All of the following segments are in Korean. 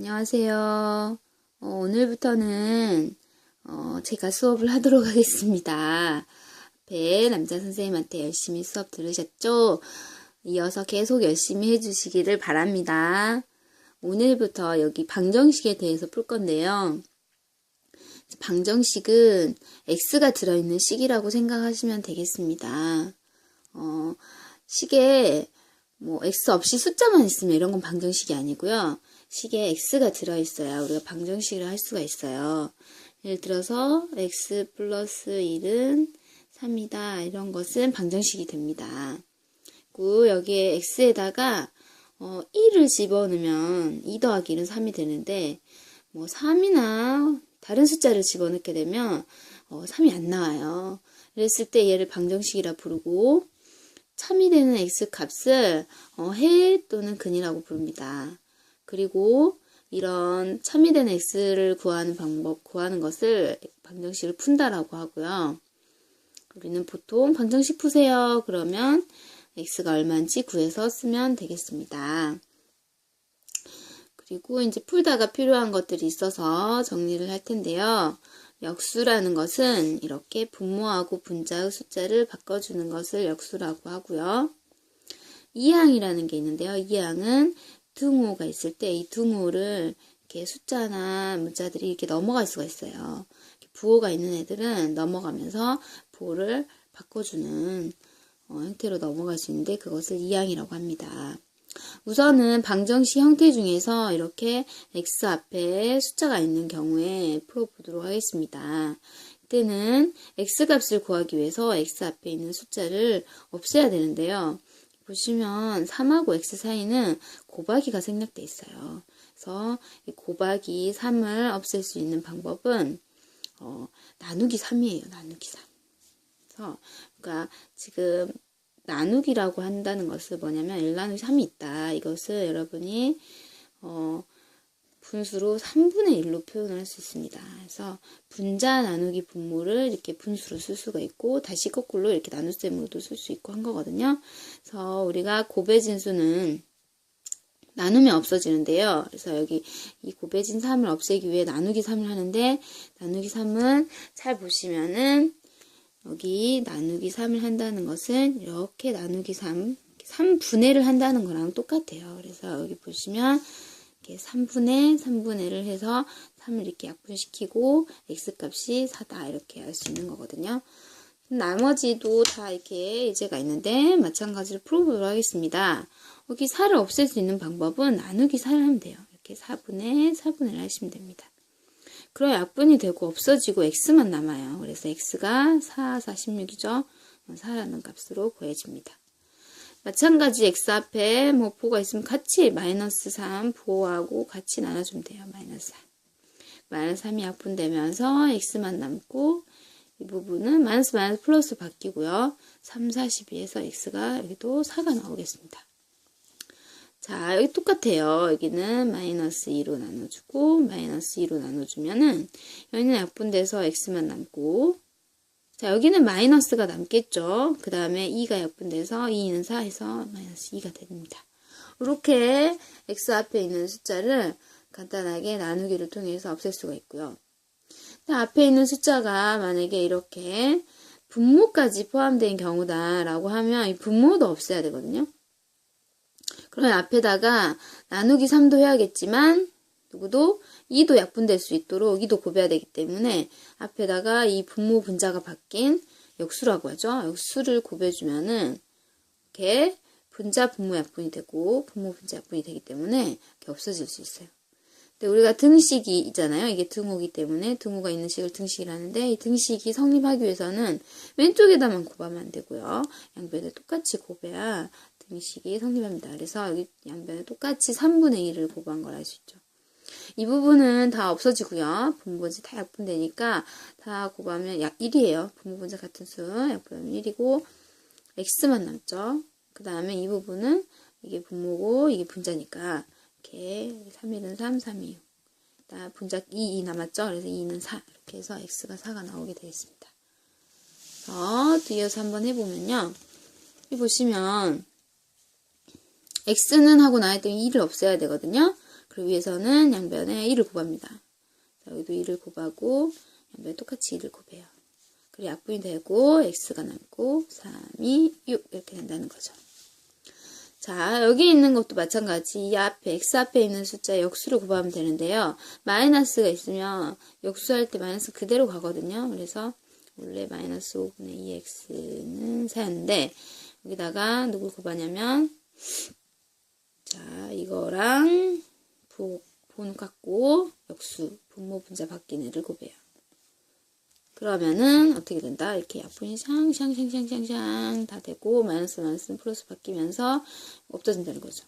안녕하세요. 어, 오늘부터는 어, 제가 수업을 하도록 하겠습니다. 앞에 남자 선생님한테 열심히 수업 들으셨죠? 이어서 계속 열심히 해주시기를 바랍니다. 오늘부터 여기 방정식에 대해서 풀 건데요. 방정식은 x가 들어있는 식이라고 생각하시면 되겠습니다. 어, 식에 뭐 x 없이 숫자만 있으면 이런 건 방정식이 아니고요. 식에 x가 들어있어야 우리가 방정식을 할 수가 있어요. 예를 들어서 x 플러스 1은 3이다 이런 것은 방정식이 됩니다. 그리고 여기에 x에다가 어, 1을 집어넣으면 2 더하기 1은 3이 되는데 뭐 3이나 다른 숫자를 집어넣게 되면 어, 3이 안 나와요. 그랬을 때 얘를 방정식이라 부르고 참이 되는 x 값을 어, 해 또는 근이라고 부릅니다. 그리고 이런 참이 되는 x를 구하는 방법, 구하는 것을 방정식을 푼다라고 하고요. 우리는 보통 방정식 푸세요. 그러면 x가 얼마인지 구해서 쓰면 되겠습니다. 그리고 이제 풀다가 필요한 것들이 있어서 정리를 할 텐데요. 역수라는 것은 이렇게 분모하고 분자의 숫자를 바꿔주는 것을 역수라고 하고요. 이항이라는 게 있는데요. 이항은 등호가 있을 때 이 등호를 이렇게 숫자나 문자들이 이렇게 넘어갈 수가 있어요. 부호가 있는 애들은 넘어가면서 부호를 바꿔주는 어, 형태로 넘어갈 수 있는데 그것을 이항이라고 합니다. 우선은 방정식 형태 중에서 이렇게 x 앞에 숫자가 있는 경우에 풀어보도록 하겠습니다. 이때는 x 값을 구하기 위해서 x 앞에 있는 숫자를 없애야 되는데요. 보시면 3하고 x 사이는 곱하기가 생략돼 있어요. 그래서 이 곱하기 3을 없앨 수 있는 방법은 어, 나누기 3이에요. 나누기 3. 그래서 그러니까 지금 나누기라고 한다는 것은 뭐냐면 1 나누기 3이 있다. 이것을 여러분이 어, 분수로 3분의 1로 표현을 할 수 있습니다. 그래서 분자 나누기 분모를 이렇게 분수로 쓸 수가 있고 다시 거꾸로 이렇게 나눗셈으로도 쓸 수 있고 한 거거든요. 그래서 우리가 곱해진 수는 나누면 없어지는데요. 그래서 여기 이 곱해진 3을 없애기 위해 나누기 3을 하는데 나누기 3은 잘 보시면은 여기 나누기 3을 한다는 것은 이렇게 나누기 3, 3분의를 한다는 거랑 똑같아요. 그래서 여기 보시면 이렇게 3분의 3분의를 해서 3을 이렇게 약분시키고 x값이 4다 이렇게 할수 있는 거거든요. 나머지도 다 이렇게 예제가 있는데 마찬가지로 풀어보도록 하겠습니다. 여기 4를 없앨 수 있는 방법은 나누기 4를 하면 돼요. 이렇게 4분의 4분의를 하시면 됩니다. 그럼 약분이 되고 없어지고 x만 남아요. 그래서 x가 4, 46이죠. 4라는 값으로 구해집니다. 마찬가지 x 앞에 뭐 부호가 있으면 같이 마이너스 3 부호하고 같이 나눠주면 돼요. 마이너스 3. 마이너스 3이 약분되면서 x만 남고 이 부분은 마이너스 마이너스 플러스 바뀌고요. 3, 42에서 x가 여기도 4가 나오겠습니다. 자, 여기 똑같아요. 여기는 마이너스 2로 나눠주고, 마이너스 2로 나눠주면은, 여기는 약분돼서 x만 남고, 자, 여기는 마이너스가 남겠죠. 그 다음에 2가 약분돼서 2는 4 해서 마이너스 2가 됩니다. 이렇게 x 앞에 있는 숫자를 간단하게 나누기를 통해서 없앨 수가 있고요. 앞에 있는 숫자가 만약에 이렇게 분모까지 포함된 경우다라고 하면 이 분모도 없애야 되거든요. 그러면 앞에다가 나누기 3도 해야겠지만 누구도 2도 약분될 수 있도록 2도 곱해야 되기 때문에 앞에다가 이 분모 분자가 바뀐 역수라고 하죠. 역수를 곱해주면은 이렇게 분자 분모 약분이 되고 분모 분자 약분이 되기 때문에 이렇게 없어질 수 있어요. 근데 우리가 등식이 있잖아요. 이게 등호기 때문에 등호가 있는 식을 등식이라는데 이 등식이 성립하기 위해서는 왼쪽에다만 곱하면 안 되고요. 양변에 똑같이 곱해야 등식이 성립합니다. 그래서 여기 양변에 똑같이 3분의 1을 곱한 걸 알 수 있죠. 이 부분은 다 없어지고요. 분모분자 다 약분되니까 다 곱하면 약 1이에요. 분모분자 같은 수 약분하면 1이고 x만 남죠. 그 다음에 이 부분은 이게 분모고 이게 분자니까 이렇게 3일은 3, 3이 6. 다 분자 2, 2 남았죠. 그래서 2는 4 이렇게 해서 x가 4가 나오게 되겠습니다. 어, 뒤에서 한번 해보면요. 여기 보시면 x는 하고 나왔더니 2를 없애야 되거든요. 그리고 위에서는 양변에 1을 곱합니다. 자, 여기도 1을 곱하고 양변에 똑같이 1을 곱해요. 그리고 약분이 되고 x가 남고 3, 2, 6 이렇게 된다는 거죠. 자, 여기 있는 것도 마찬가지. 이 앞에, x 앞에 있는 숫자 역수를 곱하면 되는데요. 마이너스가 있으면 역수할 때 마이너스 그대로 가거든요. 그래서 원래 마이너스 5분의 2x는 4였는데, 여기다가 누굴 곱하냐면, 자, 이거랑 보, 본 갖고 역수, 분모 분자 바뀐 애를 곱해요. 그러면은 어떻게 된다? 이렇게 약분이 샹샹샹샹샹샹 다 되고 마이너스 마이너스 플러스 바뀌면서 없어진다는 거죠.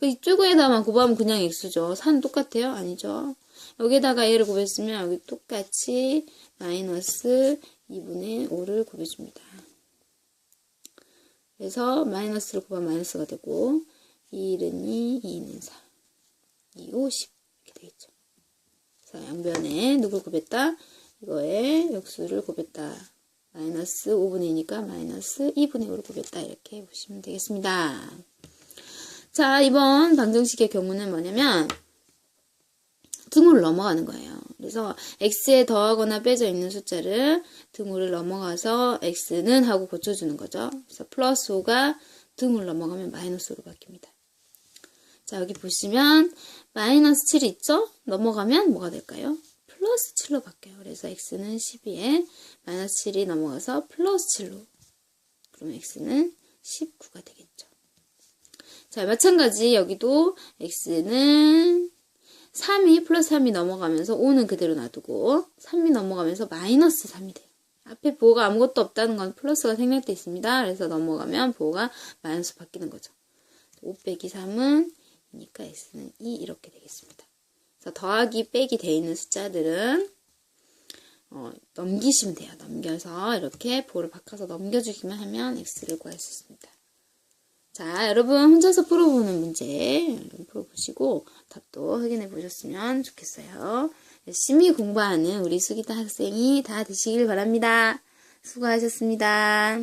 그 이쪽에다만 곱하면 그냥 x죠. 산 똑같아요? 아니죠. 여기다가 얘를 곱했으면 여기 똑같이 마이너스 2분의 5를 곱해줍니다. 그래서 마이너스를 곱하면 마이너스가 되고 2는 2, 2는 4, 2, 5, 10 이렇게 되겠죠. 자, 양변에 누굴 곱했다? 이거에 역수를 곱했다. 마이너스 5분의 2니까 마이너스 2분의 5를 곱했다. 이렇게 보시면 되겠습니다. 자, 이번 방정식의 경우는 뭐냐면 등호를 넘어가는 거예요. 그래서 x에 더하거나 빼져 있는 숫자를 등호를 넘어가서 x는 하고 고쳐주는 거죠. 그래서 플러스 5가 등호를 넘어가면 마이너스 5로 바뀝니다. 자, 여기 보시면 마이너스 7이 있죠? 넘어가면 뭐가 될까요? 플러스 7로 바뀌어요. 그래서 x는 12에 마이너스 7이 넘어가서 플러스 7로. 그러면 x는 19가 되겠죠. 자, 마찬가지 여기도 x는 3이 플러스 3이 넘어가면서 5는 그대로 놔두고 3이 넘어가면서 마이너스 3이 돼요. 앞에 보호가 아무것도 없다는 건 플러스가 생략돼 있습니다. 그래서 넘어가면 보호가 마이너스 바뀌는 거죠. 5 빼기 3은 이니까 x는 2 이렇게 되겠습니다. 그래서 더하기 빼기 돼 있는 숫자들은 어, 넘기시면 돼요. 넘겨서 이렇게 보호를 바꿔서 넘겨주기만 하면 x를 구할 수 있습니다. 자, 여러분 혼자서 풀어보는 문제 풀어보시고 답도 확인해 보셨으면 좋겠어요. 열심히 공부하는 우리 수기다 학생이 다 되시길 바랍니다. 수고하셨습니다.